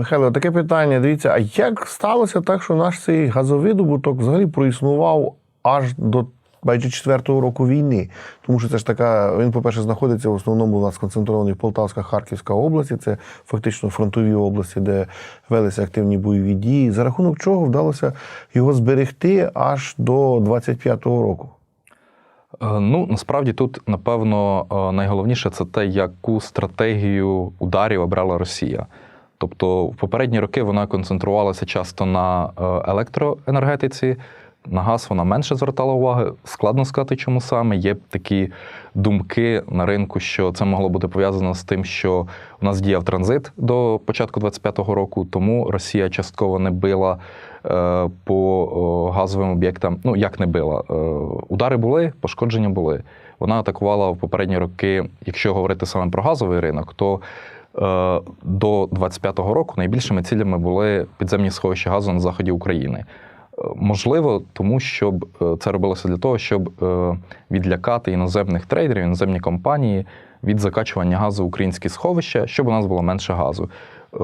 Михайло, таке питання. Дивіться, а як сталося так, що наш цей газовидобуток взагалі проіснував аж до майже четвертого року війни? Тому що це ж така, він, по-перше, знаходиться в основному у нас сконцентрований в Полтавська, Харківська області. Це фактично фронтові області, де велися активні бойові дії. За рахунок чого вдалося його зберегти аж до 25-го року? Е, Ну, насправді тут, напевно, е, найголовніше це те, яку стратегію ударів обрала Росія. Тобто, в попередні роки вона концентрувалася часто на е, електроенергетиці, на газ вона менше звертала уваги. Складно сказати, чому саме. Є такі думки на ринку, що це могло бути пов'язано з тим, що у нас діяв транзит до початку 25-го року, тому Росія частково не била е, по газовим об'єктам. Ну, як не била. Е, Удари були, пошкодження були. Вона атакувала в попередні роки, якщо говорити саме про газовий ринок, то до 25-го року найбільшими цілями були підземні сховища газу на заході України. Е, Можливо, тому щоб е, це робилося для того, щоб е, відлякати іноземних трейдерів, іноземні компанії від закачування газу в українські сховища, щоб у нас було менше газу. Е,